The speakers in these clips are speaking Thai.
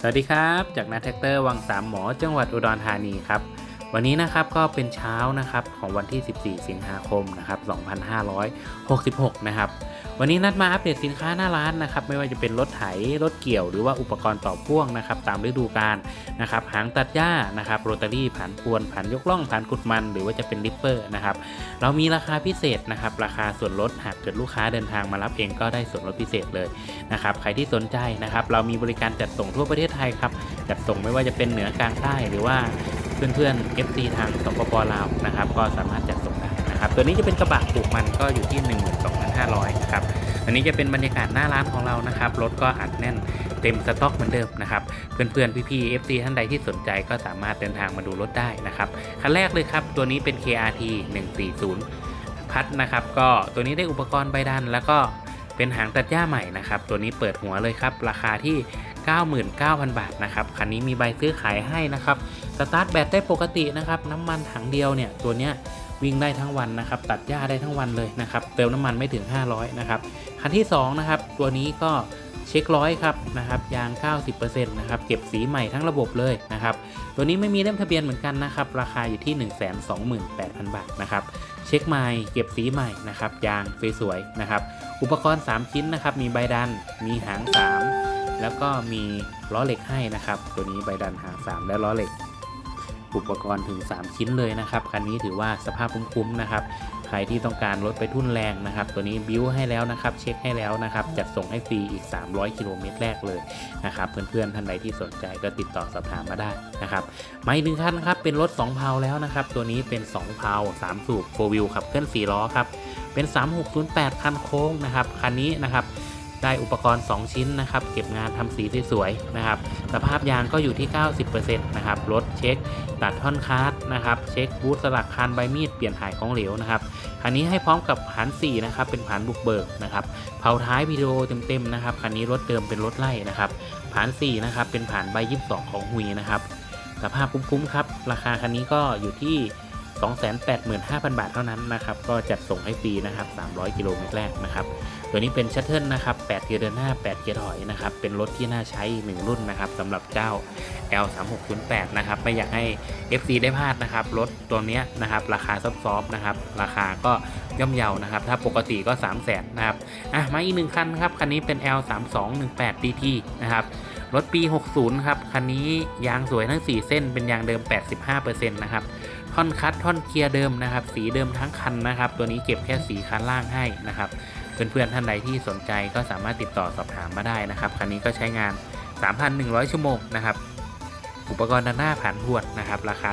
สวัสดีครับ จากนักแท็กเตอร์วังสามหมอจังหวัดอุดรธานีครับ วันนี้นะครับก็เป็นเช้านะครับของวันที่ 14 สิงหาคมนะครับ2566 นะครับ วันนี้นัดมาอัปเดตสินค้าหน้าร้านนะครับ ไม่ว่าจะเป็นรถไถรถเกี่ยวหรือว่าอุปกรณ์ต่อพ่วงนะครับ ตามฤดูกาลนะครับ หางตัดหญ้านะครับโรตารี่ผ่านพวนผ่านยกล่องผ่านกุดมัน หรือว่าจะเป็นลิปเปอร์นะครับ เรามีราคาพิเศษนะครับ ราคาส่วนลดหากเกิดลูกค้าเดินทางมารับเองก็ได้ส่วนลดพิเศษเลยนะครับ ใครที่สนใจนะครับ เรามีบริการจัดส่งทั่วประเทศไทยครับจัดส่งไม่ว่าจะเป็นเหนือกลางใต้หรือว่า เพื่อนๆ FC ทางสปปลาวนะครับ ก็สามารถจัดส่งได้นะครับ ตัวนี้จะเป็นกระบะปลูกมันก็อยู่ที่ 12,500นะครับอันนี้จะเป็นบรรยากาศหน้าร้านของเรานะครับรถก็อัดแน่นเต็มสต็อกเหมือนเดิมนะครับ เพื่อนๆ พี่ๆ FC ท่านใดที่สนใจก็สามารถเดินทางมาดูรถได้นะครับคันแรกเลยครับ ตัวนี้เป็น KRT 140 พัดนะครับ ก็ตัวนี้ได้อุปกรณ์ใบดัน แล้วก็เป็นหางตัดหญ้าใหม่นะครับ ตัวนี้เปิดหัวเลยครับ ราคาที่ 99,000 บาทนะครับ คันนี้มีใบซื้อขายให้นะครับ สตาร์ทแบตได้ปกตินะครับ น้ำมันถังเดียวเนี่ย ตัวเนี้ยวิ่งได้ทั้งวันนะครับ ตัดหญ้าได้ทั้งวันเลยนะครับ เติมน้ำมันไม่ถึง 500 นะครับ คันที่ 2 นะครับ ตัวนี้ก็เช็คร้อยครับนะครับยาง 90%นะครับเก็บสีใหม่ทั้งระบบเลยนะครับตัวนี้ไม่มีเล่มทะเบียนเหมือนกันนะครับราคาอยู่ที่ 128,000 บาทนะครับเช็คใหม่เก็บสีใหม่นะครับยางสวยๆนะครับอุปกรณ์ 3 ชิ้นนะครับมีใบดันมีหาง 3 แล้วก็มีล้อเหล็กให้นะครับ ตัวนี้ใบดันหาง3และล้อเหล็ก อุปกรณ์ถึง 3 ชิ้นเลยนะครับ คันนี้ถือว่าสภาพคุ้มๆนะครับ ใครที่ต้องการรถไปทุ่นแรงนะครับ ตัวนี้บิวให้แล้วนะครับ เช็คให้แล้วนะครับ จัดส่งให้ฟรีอีก 300 กิโลเมตรแรกเลยนะครับ เพื่อนๆท่านใดที่สนใจก็ติดต่อสอบถามมาได้นะครับมาอีกหนึ่งคันครับ เป็นรถ2เพาแล้วนะครับ ตัวนี้เป็น2เพา3สูบ4 wheel ขับเคลื่อน4ล้อครับ เป็น 3608 คันโค้งนะครับ คันนี้นะครับ ได้อุปกรณ์ 2 ชิ้นนะครับ เก็บงานทำสีสวยๆนะครับ สภาพยางก็อยู่ที่ 90%นะครับรถเช็ค ตัดท่อนคาร์ดนะครับ เช็คบูทสลักคานใบมีดเปลี่ยนถ่ายของเหลวนะครับคันนี้ให้พร้อมกับหัน4นะครับ เป็นผานบุกเบิกนะครับ เผาท้ายวิดีโอเต็มๆนะครับ คันนี้รถเดิมเป็นรถไล่นะครับผาน4นะครับ เป็นผานใบ 22 ของฮุยนะครับ สภาพคุ้มๆครับ ราคาคันนี้ก็อยู่ที่ 285,000 บาทเท่านั้นนะครับ ก็จัดส่งให้ฟรีนะครับ 300 กิโลเมตรแรกนะครับ ตัวนี้เป็นชัตเทิลนะครับ 8 เกียร์เดินหน้า 8 เกียร์ถอยนะครับ เป็นรถที่น่าใช้อีกหนึ่งรุ่นนะครับสำหรับเจ้า L3608 นะครับ ไม่อยากให้ FC ได้พลาดนะครับ รถตัวนี้นะครับ ราคาซอฟๆนะครับ ราคาก็ย่อมเยานะครับ ถ้าปกติก็ 3 0 0 0 0นนะครับ อะ มาอีกหนึ่งคันครับ คันนี้เป็น L3218 DT นะครับรถปี 60 ครับ คันนี้ยางสวยทั้ง 4 เส้น เป็นยางเดิม 85%นะครับ ท่อนคัดท่อนเกียร์เดิมนะครับ สีเดิมทั้งคันนะครับ ตัวนี้เก็บแค่สีคันล่างให้นะครับ เพื่อนๆท่านใดที่สนใจก็สามารถติดต่อสอบถามมาได้นะครับ คันนี้ก็ใช้งาน 3,100 ชั่วโมงนะครับ อุปกรณ์ด้านหน้าผ่านทวดนะครับ ราคา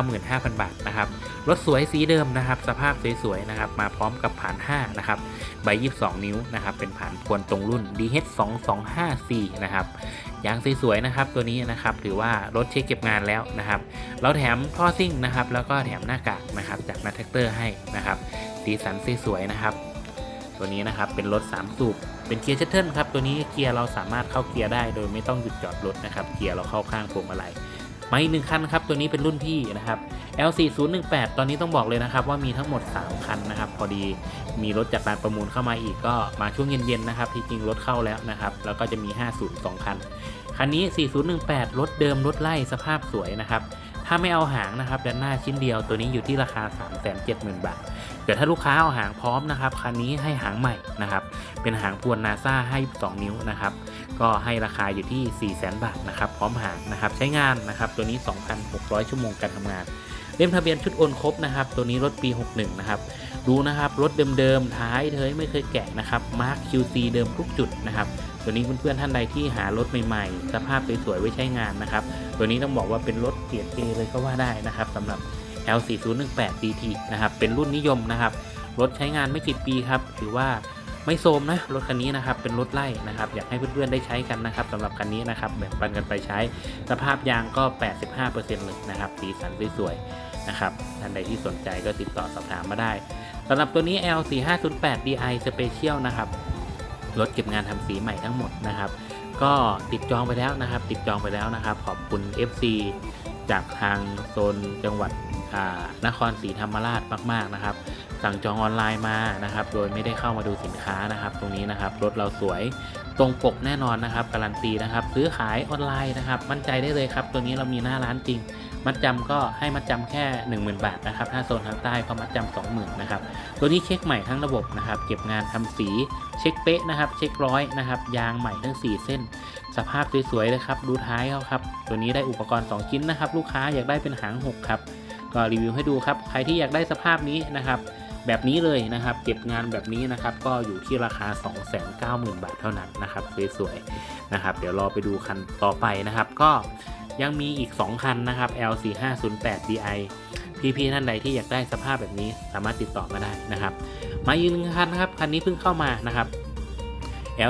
295,000 บาทนะครับ รถสวยสีเดิมนะครับ สภาพสวยๆนะครับ มาพร้อมกับผ่าน 5 นะครับ ใบ 22 นิ้วนะครับ เป็นผ่านพวนตรงรุ่น DH2254 นะครับ ยางสวยๆนะครับตัวนี้นะครับถือว่ารถเช็คเก็บงานแล้วนะครับเราแถมท่อซิ่งนะครับ แล้วก็แถมหน้ากากนะครับจากนัทแท็กเตอร์ให้นะครับสีสันสวยๆนะครับ ตัวนี้นะครับเป็นรถ 3 สูบเป็นเกียร์ชัตเทิลครับตัวนี้เกียร์เราสามารถเข้าเกียร์ได้ โดยไม่ต้องหยุดจอดรถนะครับ เกียร์เราเข้าข้างพวงมาลัย มาอีกหนึ่งคันครับตัวนี้เป็นรุ่นพี่นะครับ L4018 ตอนนี้ต้องบอกเลยนะครับว่ามีทั้งหมด 3 คันนะครับพอดีมีรถจากการประมูลเข้ามาอีกก็มาช่วงเย็นๆนะครับที่จริงรถเข้าแล้วนะครับแล้วก็จะมี 50 2คันคันนี้ 4018 รถเดิมรถไล่สภาพสวยนะครับ ถ้าไม่เอาหางนะครับด้านหน้าชิ้นเดียวตัวนี้อยู่ที่ราคา 370,000 บาทเดี๋ยวถ้าลูกค้าเอาหางพร้อมนะครับคันนี้ให้หางใหม่นะครับ เป็นหางพวนนาซาให้ 2 นิ้วนะครับ ก็ให้ราคาอยู่ที่ 400,000 บาทนะครับ พร้อมหางนะครับ ใช้งานนะครับ ตัวนี้ 2,600 ชั่วโมงการทำงานเล่มทะเบียนชุดโอนครบนะครับ ตัวนี้รถปี 61 นะครับ ดูนะครับรถเดิมๆท้ายเทยไม่เคยแกะนะครับมาร์ค QC เดิมทุกจุดนะครับ ตัวนี้เพื่อนๆท่านใดที่หารถใหม่ๆ สภาพสวยๆไว้ใช้งานนะครับ ตัวนี้ต้องบอกว่าเป็นรถเกียรติเอเลยก็ว่าได้นะครับสำหรับ L4018 DT นะครับ เป็นรุ่นนิยมนะครับ รถใช้งานไม่กี่ปีครับ ถือว่าไม่โทรมนะ รถคันนี้นะครับ เป็นรถไล่นะครับ อยากให้เพื่อนๆได้ใช้กันนะครับสำหรับคันนี้นะครับ แบ่งปันกันไปใช้ สภาพยางก็ 85%เลยนะครับ สีสันสวยๆนะครับ ท่านใดที่สนใจก็ติดต่อสอบถามมาได้สำหรับตัวนี้ L4508 DI Special นะครับ รถเก็บงานทำสีใหม่ทั้งหมดนะครับ ก็ติดจองไปแล้วนะครับ ติดจองไปแล้วนะครับ ขอบคุณ FC จากทางโซนจังหวัดนครศรีธรรมราชมาก ๆนะครับ สั่งจองออนไลน์มานะครับ โดยไม่ได้เข้ามาดูสินค้านะครับ ตรงนี้นะครับรถเราสวยตรงปกแน่นอนนะครับ การันตีนะครับ ซื้อขายออนไลน์นะครับ มั่นใจได้เลยครับ ตัวนี้เรามีหน้าร้านจริง มัดจำก็ให้มัดจำแค่ 10,000 บาทนะครับถ้าโซนทางใต้ก็มัดจำ20,000นะครับตัวนี้เช็คใหม่ทั้งระบบนะครับเก็บงานทำสีเช็คเป๊ะนะครับเช็คร้อยนะครับยางใหม่ทั้ง 4 เส้น สภาพสวยๆเลยครับดูท้ายเขาครับตัวนี้ได้อุปกรณ์ 2 ชิ้นนะครับลูกค้าอยากได้เป็นหางหกครับก็รีวิวให้ดูครับใครที่อยากได้สภาพนี้นะครับแบบนี้เลยนะครับ เก็บงานแบบนี้นะครับ ก็อยู่ที่ราคา 290,000 บาทเท่านั้นนะครับสวยๆนะครับ เดี๋ยวรอไปดูคันต่อไปนะครับ ก็ ยังมีอีก 2 คันนะครับ L4508 DI พี่ๆท่านใดที่อยากได้สภาพแบบนี้สามารถติดต่อมาได้นะครับ มาอีกหนึ่งคันนะครับ คันนี้เพิ่งเข้ามานะครับ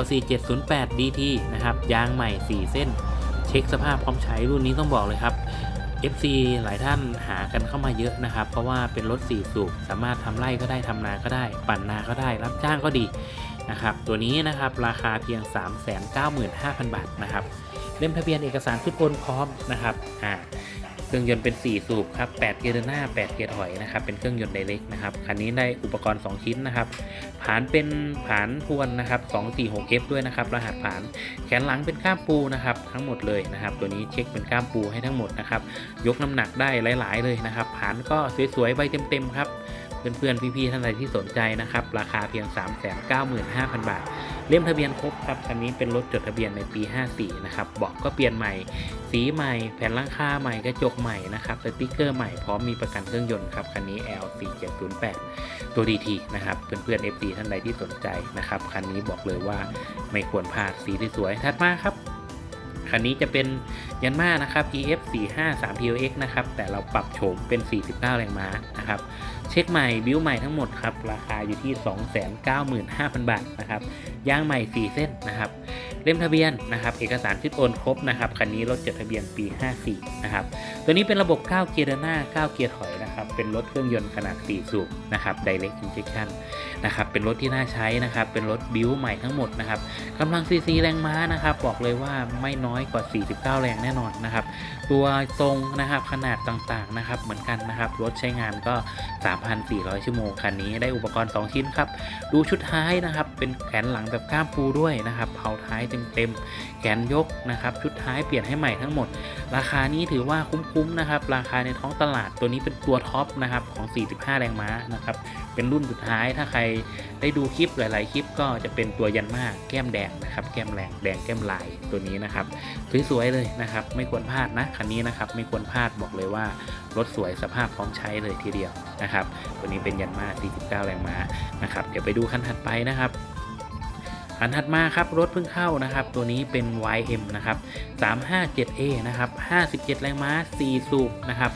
LC708 DT นะครับ ยางใหม่ 4 เส้น เช็คสภาพพร้อมใช้รุ่นนี้ต้องบอกเลยครับ FC หลายท่านหากันเข้ามาเยอะนะครับ เพราะว่าเป็นรถ4สูบสามารถทำไร่ก็ได้ทำนาก็ได้ ปั่นนาก็ได้ รับจ้างก็ดีนะครับ ตัวนี้นะครับราคาเพียง 395,000 บาทนะครับ เล่มทะเบียนเอกสารทุกคนพร้อมนะครับอ่าเครื่องยนต์เป็น 4 สูบครับ 8 เกียร์หน้า 8 เกียร์ถอยนะครับ เป็นเครื่องยนต์ไดเรกนะครับ คันนี้ได้อุปกรณ์ 2 ชิ้นนะครับ ผานเป็นผานทวนนะครับ 246F ด้วยนะครับ รหัสผาน แขนหลังเป็นก้ามปูนะครับ ทั้งหมดเลยนะครับ ตัวนี้เช็คเป็นก้ามปูให้ทั้งหมดนะครับ ยกน้ำหนักได้หลาย ๆ เลยนะครับ ผานก็สวยๆ ใบเต็มๆครับ เพื่อนๆพี่ๆท่านใดที่สนใจนะครับ ราคาเพียง 395,000 บาท เล่มทะเบียนครบครับคันนี้เป็นรถจดทะเบียนในปี 54 นะครับเบาะก็เปลี่ยนใหม่ สีใหม่ แผ่นลังคาใหม่กระจกใหม่นะครับสติกเกอร์ใหม่พร้อมมีประกันเครื่องยนต์ครับคันนี้ L4708 ตัว DT นะครับเพื่อนๆ FD ท่านใดที่สนใจนะครับคันนี้บอกเลยว่าไม่ควรพลาดสีที่สวยถัดมาครับคันนี้จะเป็นยันมานะครับ EF 4 5 3 POX นะครับ แต่เราปรับโฉมเป็น 49 แรงม้านะครับ เช็คใหม่บิวใหม่ทั้งหมดครับราคาอยู่ที่ 295,000 บาทนะครับยางใหม่ 4 เส้นนะครับเล่มทะเบียนนะครับเอกสารชื่อโอนครบนะครับคันนี้รถจดทะเบียนปี 54นะครับตัวนี้เป็นระบบ9เกียร์หน้า 9 เกียร์ถอยนะ เป็นรถเครื่องยนต์ขนาด4สูบนะครับ Direct Injection นะครับเป็นรถที่น่าใช้นะครับ เป็นรถบิวใหม่ทั้งหมดนะครับกำลังซีซีแรงม้านะครับ บอกเลยว่าไม่น้อยกว่า 49 แรงแน่นอนนะครับ ตัวทรงนะครับขนาดต่างๆนะครับ เหมือนกันนะครับ รถใช้งานก็ 3,400 ชั่วโมงคันนี้ได้อุปกรณ์ 2 ชิ้นครับ ดูชุดท้ายนะครับ เป็นแขนหลังแบบก้ามปูด้วยนะครับเผาท้ายเต็มๆแขนยกนะครับ ชุดท้ายเปลี่ยนให้ใหม่ทั้งหมด ราคานี้ถือว่าคุ้มๆนะครับ ราคาในท้องตลาดตัวนี้เป็นตัวท็อปนะครับของ 45 แรงม้านะครับ เป็นรุ่นสุดท้ายถ้าใครได้ดูคลิปหลาย ๆ คลิปก็จะเป็นตัวยันมาแก้มแดงนะครับ แก้มแรงแดงแก้มลายตัวนี้นะครับ สวย ๆ เลยนะครับ ไม่ควรพลาดนะคันนี้นะครับ ไม่ควรพลาดบอกเลยว่ารถสวยสภาพพร้อมใช้เลยทีเดียวนะครับ ตัวนี้เป็นยันมา49 แรงม้านะครับ เดี๋ยวไปดูคันถัดไปนะครับคันถัดมาครับรถเพิ่งเข้านะครับ ตัวนี้เป็น YM นะครับ 357A นะครับ 57 แรงม้า 4 สูบนะครับ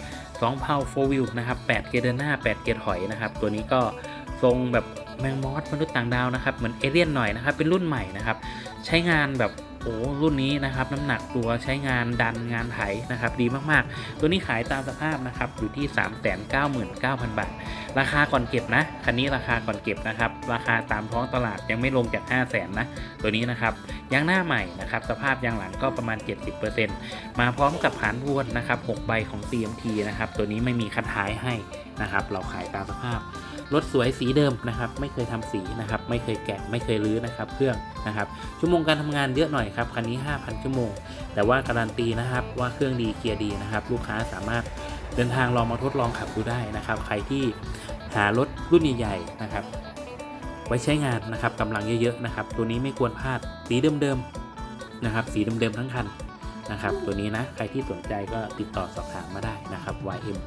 2เพา4 wheel นะครับ8เกียร์เดินหน้า8เกียร์ถอยนะครับ ตัวนี้ก็ทรงแบบแมงมอสมนุษย์ต่างดาวนะครับ เหมือนเอเลี่ยนหน่อยนะครับ เป็นรุ่นใหม่นะครับ ใช้งานแบบ โอ้รุ่นนี้นะครับน้ำหนักตัวใช้งานดันงานไถนะครับ ดีมากๆ ตัวนี้ขายตามสภาพนะครับอยู่ที่ 399,000 บาท ราคาก่อนเก็บนะคันนี้ราคาก่อนเก็บนะครับ ราคาตามท้องตลาดยังไม่ลงจาก 5 0 0 0 0นนะตัวนี้นะครับยางหน้าใหม่นะครับสภาพยางหลังก็ประมาณ 70%มาพร้อมกับผานพวนนะครับ6ใบของ CMT นะครับตัวนี้ไม่มีคัดท้ายให้นะครับ เราขายตามสภาพ รถสวยสีเดิมนะครับ ไม่เคยทำสีนะครับ ไม่เคยแกะไม่เคยรื้อนะครับ เครื่องนะครับ ชั่วโมงการทำงานเยอะหน่อยครับคันนี้ 5,000 ชั่วโมง แต่ว่าการันตีนะครับว่าเครื่องดีเกียร์ดีนะครับ ลูกค้าสามารถเดินทางลองมาทดลองขับดูได้นะครับ ใครที่หารถรุ่นใหญ่ๆนะครับ ไว้ใช้งานนะครับกำลังเยอะๆนะครับ ตัวนี้ไม่ควรพลาดสีเดิมๆนะครับ สีเดิมๆทั้งคันนะครับ ตัวนี้นะใครที่สนใจก็ติดต่อสอบถามมาได้นะครับ YM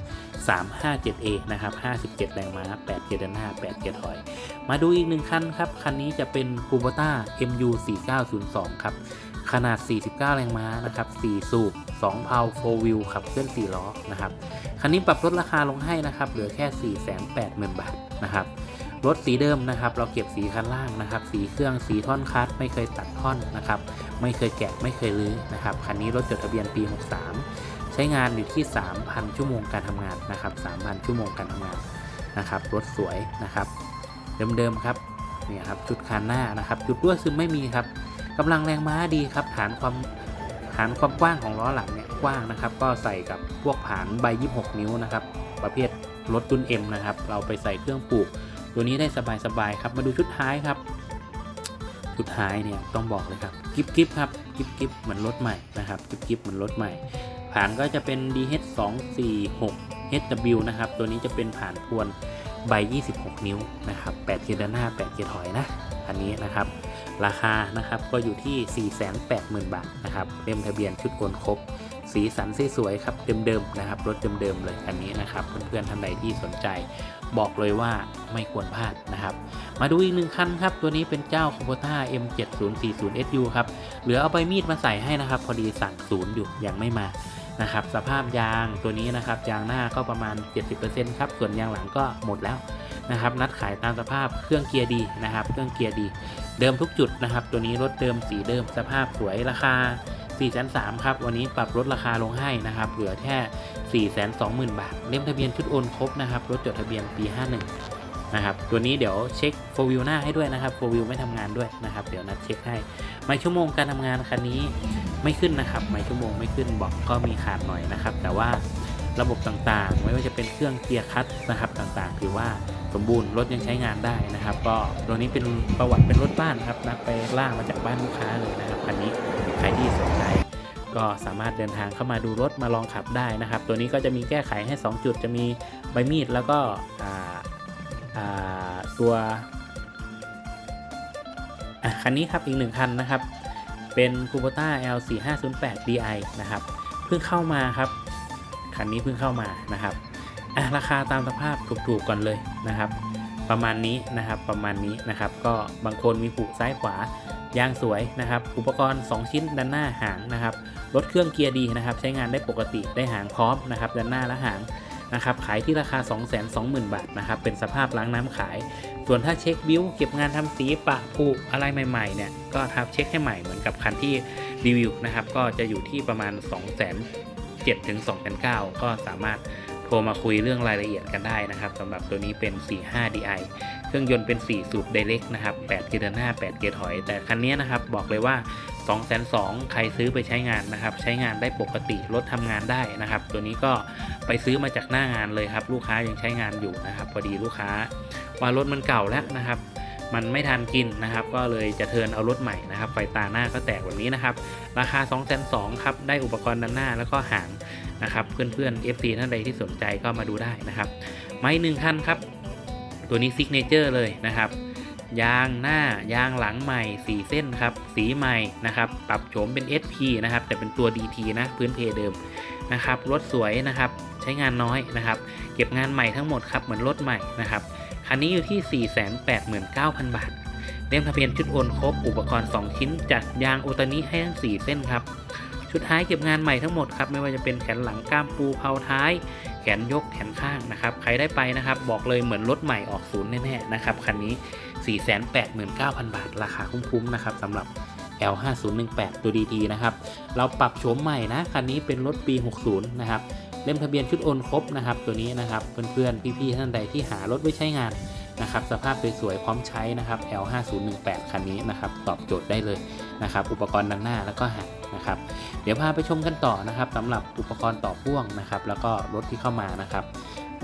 357A นะครับ 57 แรงม้า 8 เกียร์เดินหน้า 8 เกียร์ถอย มาดูอีกหนึ่งคันครับ คันนี้จะเป็น Kubota MU 4902 ครับ ขนาด 49 แรงม้า นะครับ 4 สูบ 2 เพา4 wheel ขับเคลื่อน 4 ล้อ นะครับ คันนี้ปรับลดราคาลงให้นะครับ เหลือแค่ 480,000 บาท นะครับรถสีเดิมนะครับ เราเก็บสีคันล่างนะครับ สีเครื่องสีท่อนคัสไม่เคยตัดท่อนนะครับ ไม่เคยแกะไม่เคยรื้อนะครับ คันนี้รถจดทะเบียนปี 63 ใช้งานอยู่ที่ 3,000 ชั่วโมงการทำงานนะครับ 3,000 ชั่วโมงการทำงานนะครับรถสวยนะครับเดิมๆครับเนี่ยครับจุดคันหน้านะครับ จุดรั่วซึมไม่มีครับกำลังแรงม้าดีครับฐานความฐานความกว้างของล้อหลังเนี่ยกว้างนะครับ ก็ใส่กับพวกผานใบ 26 นิ้วนะครับ ประเภทรถรุ่น M นะครับ เราไปใส่เครื่องปลูก ตัวนี้ได้สบายๆครับ มาดูชุดท้ายครับสุดท้ายเนี่ยต้องบอกเลยครับ กิฟกิฟครับ กิฟกิฟเหมือนรถใหม่นะครับ กิฟกิฟเหมือนรถใหม่ ผ่านก็จะเป็น DH 2 4 6 HW นะครับ ตัวนี้จะเป็นผ่านพวนใบ 26 นิ้วนะครับ8เกียร์ด้านหน้า 8 เกียร์ถอยนะ อันนี้นะครับ ราคานะครับก็อยู่ที่ 480,000 บาทนะครับเล่มทะเบียนชุดโอนครบ สีสันสวยๆครับเดิมๆนะครับรถเดิมๆเลยอันนี้นะครับเพื่อนๆท่านใดที่สนใจ บอกเลยว่าไม่ควรพลาดนะครับ มาดูอีกหนึ่งคันครับ ตัวนี้เป็นเจ้า c o b o t a M7040SU ครับเหลือเอาใบมีดมาใส่ให้นะครับ พอดีสั่งศูนย์อยู่ยังไม่มา นะครับสภาพยางตัวนี้นะครับยางหน้าก็ประมาณ 70%ครับส่วนยางหลังก็หมดแล้วนะครับนัดขายตามสภาพเครื่องเกียร์ดีนะครับ เครื่องเกียร์ดี เดิมทุกจุดนะครับ ตัวนี้รถเดิมสีเดิมสภาพสวยราคา 4 3 0 0ครับวันนี้ปรับลดราคาลงให้นะครับเหลือแค่ 4 2 0 0 0 0 บาท เล่มทะเบียนชุดโอนครบนะครับรถจดทะเบียนปี 51 นะครับตัวนี้เดี๋ยวเช็คโฟวิวหน้าให้ด้วยนะครับโฟวิวไม่ทำงานด้วยนะครับเดี๋ยวนัดเช็คให้ไม่ชั่วโมงการทำงานคันนี้ไม่ขึ้นนะครับไม่ชั่วโมงไม่ขึ้นบอกก็มีขาดหน่อยนะครับ แต่ว่าระบบต่างๆ ไม่ว่าจะเป็นเครื่องเกียร์คัตนะครับต่างๆ ถือว่าสมบูรณ์รถยังใช้งานได้นะครับ ก็ตัวนี้เป็นประวัติเป็นรถบ้านครับนัดไปล่ามาจากบ้านลูกค้าเลยนะครับคันนี้ใครที่สนใจก็สามารถเดินทางเข้ามาดูรถมาลองขับได้นะครับ ตัวนี้ก็จะมีแก้ไขให้ 2 จุดจะมีใบมีดแล้วก็ ตัวคันนี้ครับอีกหนึ่งคันนะครับ เป็น Kubota L4508 Di นะครับ เพิ่งเข้ามาครับ คันนี้เพิ่งเข้ามานะครับราคาตามสภาพถูกๆก่อนเลยนะครับ ประมาณนี้นะครับประมาณนี้นะครับ ก็บางคนมีผูกซ้ายขวายางสวยนะครับ อุปกรณ์ 2 ชิ้นด้านหน้าหางนะครับรถเครื่องเกียร์ดีนะครับ ใช้งานได้ปกติได้หางพร้อมนะครับ ด้านหน้าและหาง นะครับขายที่ราคา 220,000 บาทนะครับเป็นสภาพล้างน้ำขาย ส่วนถ้าเช็คบิวเก็บงานทำสีปะผูอะไรใหม่ๆเนี่ยก็ทับเช็คให้ใหม่เหมือนกับคันที่รีวิวนะครับก็จะอยู่ที่ประมาณ 2 0 0 0 0 7ถึง2,900ก็สามารถ โทรมาคุยเรื่องรายละเอียดกันได้นะครับสำหรับตัวนี้เป็น 45 Di เครื่องยนต์เป็น 4 สูบ Direct นะครับ8เกียร์หน้า 8 เกียร์ถอย แต่คันนี้นะครับบอกเลยว่า 2 2 0 0 0ใครซื้อไปใช้งานนะครับ ใช้งานได้ปกติรถทำงานได้นะครับ ตัวนี้ก็ไปซื้อมาจากหน้างานเลยครับ ลูกค้ายังใช้งานอยู่นะครับ พอดีลูกค้าว่ารถมันเก่าแล้วนะครับมันไม่ทันกินนะครับ ก็เลยจะเทินเอารถใหม่นะครับ ไฟตาหน้าก็แตกแบบนี้นะครับ ราคา 2 2 0 0 0ครับ ได้อุปกรณ์ด้านหน้าแล้วก็หาง นะครับเพื่อนๆ FC ท่านใดที่สนใจก็มาดูได้นะครับ ไม้หนึ่งคันครับ ตัวนี้ซิกเนเจอร์เลยนะครับ ยางหน้ายางหลังใหม่ 4 เส้นครับ สีใหม่นะครับ ปรับโฉมเป็น SP นะครับ แต่เป็นตัว DT นะพื้นเพเดิมนะครับรถสวยนะครับใช้งานน้อยนะครับ เก็บงานใหม่ทั้งหมดครับเหมือนรถใหม่นะครับคันนี้อยู่ที่ 489,000 บาทเล่มทะเบียนชุดโอนครบอุปกรณ์ 2 ชิ้นจัดยางโอตานิให้ทั้ง 4 เส้นครับ ชุดท้ายเก็บงานใหม่ทั้งหมดครับไม่ว่าจะเป็นแขนหลังกล้ามปูเพาท้าย แขนยกแขนข้างนะครับใครได้ไปนะครับ บอกเลยเหมือนรถใหม่ออกศูนย์แน่ๆนะครับคันนี้ 489,000 บาท ราคาคุ้มๆนะครับสำหรับ L5018 ตัวดีๆนะครับ เราปรับโฉมใหม่นะ คันนี้เป็นรถปี 60 นะครับ เล่มทะเบียนชุดโอนครบนะครับ ตัวนี้นะครับ เพื่อนๆ พี่ๆ ท่านใดที่หารถไว้ใช้งานนะครับ สภาพสวยๆ พร้อมใช้นะครับ L5018 คันนี้นะครับ ตอบโจทย์ได้เลย นะครับอุปกรณ์ด้านหน้าแล้วก็หางนะครับเดี๋ยวพาไปชมกันต่อนะครับสำหรับอุปกรณ์ต่อพ่วงนะครับ แล้วก็รถที่เข้ามานะครับ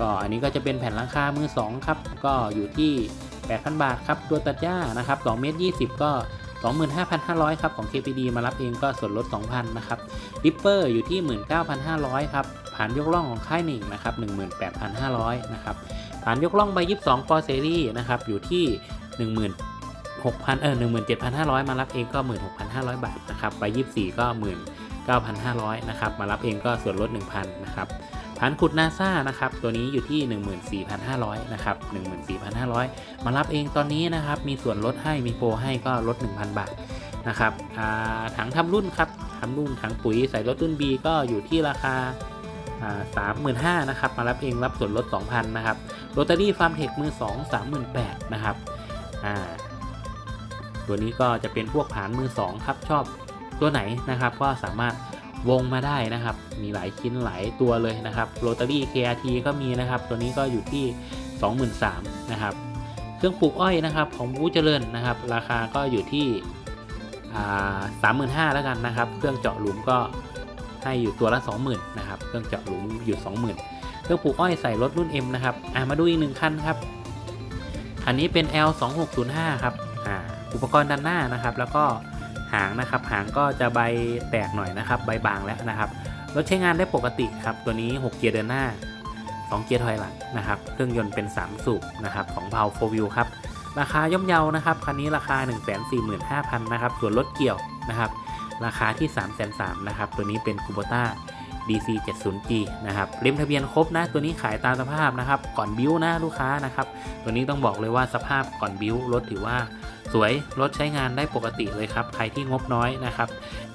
ก็อันนี้ก็จะเป็นแผ่นหลังคามือ2ครับก็อยู่ที่ 8,000 บาทครับตัวตัดหญ้านะครับ2เมตร20 ก็ 25,500ครับของ KPD มารับเองก็ส่วนลด 2,000นะครับดิปเปอร์อยู่ที่ 19,500ครับผ่านยกล่องของค่ายหนึ่งนะครับ18,500นะครับผ่านยกล่องใบ22ปอเซรีนะครับอยู่ที่ 6,000เออ17,500 มารับเองก็ 16,500 บาทนะครับใบ24 ก็ 19,500นะครับมารับเองก็ส่วนลด 1,000นะครับผ่านขุดนาซานะครับตัวนี้อยู่ที่ 14,500นะครับ14,500 มารับเองตอนนี้นะครับมีส่วนลดให้มีโปรให้ก็ลด 1,000 บาทนะครับถังทำรุ่นครับทำรุ่นถังปุ๋ยใส่รถรุ่น B ก็อยู่ที่ราคาสามหมื่นห้านะครับมารับเองรับส่วนลด 2,000นะครับโรตารี่ฟาร์มเทคมือ 2 38,000นะครับอ่า ตัวนี้ก็จะเป็นพวกผานมือ2ครับชอบตัวไหนนะครับก็สามารถวงมาได้นะครับ มีหลายชิ้นหลายตัวเลยนะครับโรตารี่ KRT ก็มีนะครับ ตัวนี้ก็อยู่ที่ 23,000นะครับเครื่องปลูกอ้อยนะครับของบูเจริญนะครับ ราคาก็อยู่ที่สามหมื่นห้าแล้วกันนะครับ เครื่องเจาะหลุมก็ให้อยู่ตัวละ 20,000นะครับ เครื่องเจาะหลุมอยู่ 20,000 เครื่องปลูกอ้อยใส่รถรุ่น M นะครับ อ่ามาดูอีกหนึ่งคันครับ อันนี้เป็น L 2 6 0 5ครับ อ่า อุปกรณ์ด้านหน้านะครับ แล้วก็หางนะครับหางก็จะใบแตกหน่อยนะครับ ใบบางแล้วนะครับรถใช้งานได้ปกติครับตัวนี้ 6 เกียร์เดินหน้า 2 เกียร์ถอยหลังนะครับ เครื่องยนต์เป็น 3 สูบนะครับของเพาโฟวิวครับราคาย่อมเยานะครับคันนี้ราคา 145,000นะครับส่วนรถเกี่ยวนะครับ ราคาที่ 3 3 0 0 0นะครับตัวนี้เป็น Kubota DC 70G นะครับเล่มทะเบียนครบนะ ตัวนี้ขายตามสภาพนะครับ ก่อนบิ้วนะลูกค้านะครับ ตัวนี้ต้องบอกเลยว่าสภาพก่อนบิ้วรถถือว่า สวยรถใช้งานได้ปกติเลยครับ ใครที่งบน้อยนะครับ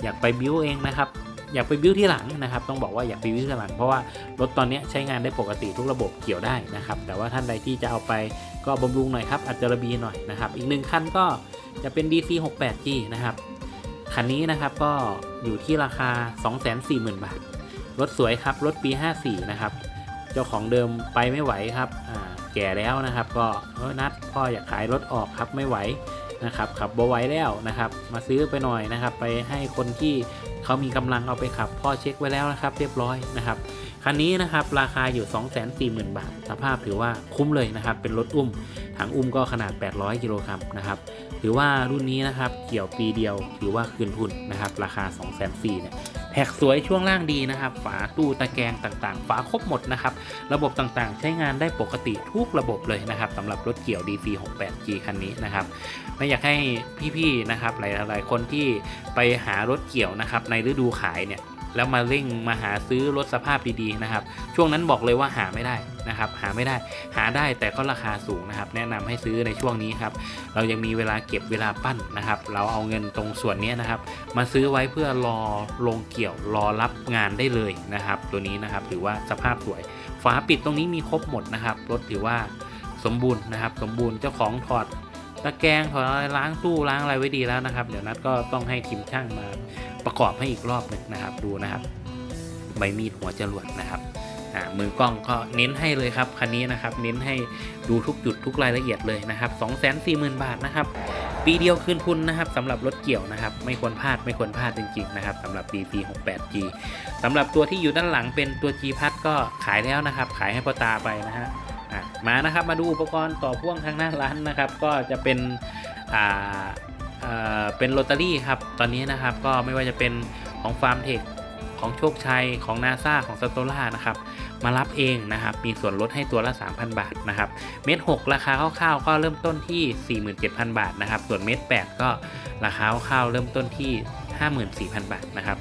อยากไปบิ้วเองนะครับ อยากไปบิ้วที่หลังนะครับ ต้องบอกว่าอยากไปบิ้วที่หลัง เพราะว่ารถตอนนี้ใช้งานได้ปกติทุกระบบเกี่ยวได้นะครับ แต่ว่าท่านใดที่จะเอาไปก็บำรุงหน่อยครับอาจจะระบีหน่อยนะครับ อีกหนึ่งคันก็จะเป็น DC 68G นะครับคันนี้นะครับก็อยู่ที่ราคา 240,000 บาท รถสวยครับ รถปี 54 นะครับ เจ้าของเดิมไปไม่ไหวครับแก่แล้วนะครับ ก็นัดพ่ออยากขายรถออกครับไม่ไหว นะครับขับบ่ไหวแล้วนะครับ มาซื้อไปหน่อยนะครับ ไปให้คนที่เขามีกำลังเอาไปขับพ่อเช็คไว้แล้วนะครับ เรียบร้อยนะครับคันนี้นะครับราคาอยู่ 240,000 บาท สภาพถือว่าคุ้มเลยนะครับ เป็นรถอุ้มถังอุ้มก็ขนาด 800 กิโลกรัมนะครับถือว่ารุ่นนี้นะครับเกี่ยวปีเดียว ถือว่าคืนทุนนะครับ ราคา 2 4 0 0 0เนี่ย แหกสวยช่วงล่างดีนะครับ ฝาตู้ตะแกรงต่างๆ ฝาครบหมดนะครับ ระบบต่างๆ ใช้งานได้ปกติทุกระบบเลยนะครับสำหรับรถเกี่ยว DC 68G คันนี้นะครับ ไม่อยากให้พี่ๆนะครับหลายๆคนที่ไปหารถเกี่ยวนะครับในฤดูขายเนี่ย แล้วมาเร่งมาหาซื้อรถสภาพดีๆนะครับ ช่วงนั้นบอกเลยว่าหาไม่ได้นะครับ หาไม่ได้หาได้แต่ก็ราคาสูงนะครับ แนะนำให้ซื้อในช่วงนี้ครับ เรายังมีเวลาเก็บเวลาปั้นนะครับ เราเอาเงินตรงส่วนนี้นะครับ มาซื้อไว้เพื่อรอลงเกี่ยวรอรับงานได้เลยนะครับ ตัวนี้นะครับถือว่าสภาพสวยฝาปิดตรงนี้มีครบหมดนะครับรถถือว่าสมบูรณ์นะครับ สมบูรณ์เจ้าของถอด ตะแกรงถอดล้างตู้ล้างอะไรไว้ดีแล้วนะครับ เดี๋ยวนัดก็ต้องให้ทีมช่างมาประกอบให้อีกรอบหนึ่งนะครับ ดูนะครับ ใบมีดหัวจรวดนะครับมือกล้องก็เน้นให้เลยครับคันนี้นะครับ เน้นให้ดูทุกจุดทุกรายละเอียดเลยนะครับ 2 4 0 0 0 0 บาทนะครับ ปีเดียวคืนทุนนะครับสำหรับรถเกี่ยวนะครับ ไม่ควรพลาดไม่ควรพลาดจริงๆนะครับสำหรับ DC 68G สำหรับตัวที่อยู่ด้านหลังเป็นตัว G พัดก็ขายแล้วนะครับ ขายให้พ่อตาไปนะฮะ มานะครับมาดูอุปกรณ์ต่อพ่วงทางหน้าร้านนะครับ ก็จะเป็นอ่าเอ่อเป็นโรตารี่ครับตอนนี้นะครับก็ไม่ว่าจะเป็นของฟาร์มเทคของโชคชัยของนาซาของสโตล่านะครับมารับเองนะครับ มีส่วนลดให้ตัวละ 3,000 บาทนะครับเม็ด6ราคาคร่าวๆก็เริ่มต้นที่ 47,000 บาทนะครับ ส่วนเม็ด8ก็ราคาคร่าวๆเริ่มต้นที่ 54,000 บาทนะครับ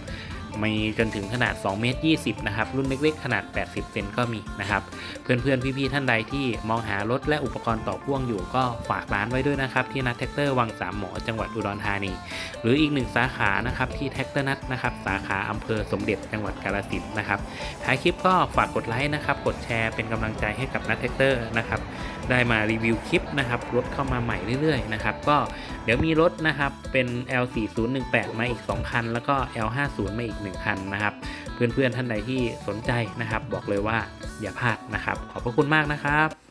มีจนถึงขนาด2เมตร20 นะครับ รุ่นเล็กๆ ขนาด 80 เซนก็มีนะครับ เพื่อนๆ พี่ๆ ท่านใดที่มองหารถและอุปกรณ์ต่อพ่วงอยู่ก็ฝากร้านไว้ด้วยนะครับ ที่นัทแท็กเตอร์วังสามหมอจังหวัดอุดรธานี หรืออีกหนึ่งสาขานะครับที่แท็กเตอร์นัทนะครับสาขาอำเภอสมเด็จจังหวัดกาฬสินธุ์นะครับท้ายคลิปก็ฝากกดไลค์นะครับกดแชร์เป็นกำลังใจให้กับนัทแท็กเตอร์นะครับได้มารีวิวคลิปนะครับรถเข้ามาใหม่เรื่อยๆนะครับก็เดี๋ยวมีรถนะครับเป็น L4018 มาอีก 2 คัน แล้วก็ L50 มาอีก1 คันนะครับ เพื่อนๆท่านใดที่สนใจนะครับ บอกเลยว่าอย่าพลาดนะครับ ขอบพระคุณมากนะครับ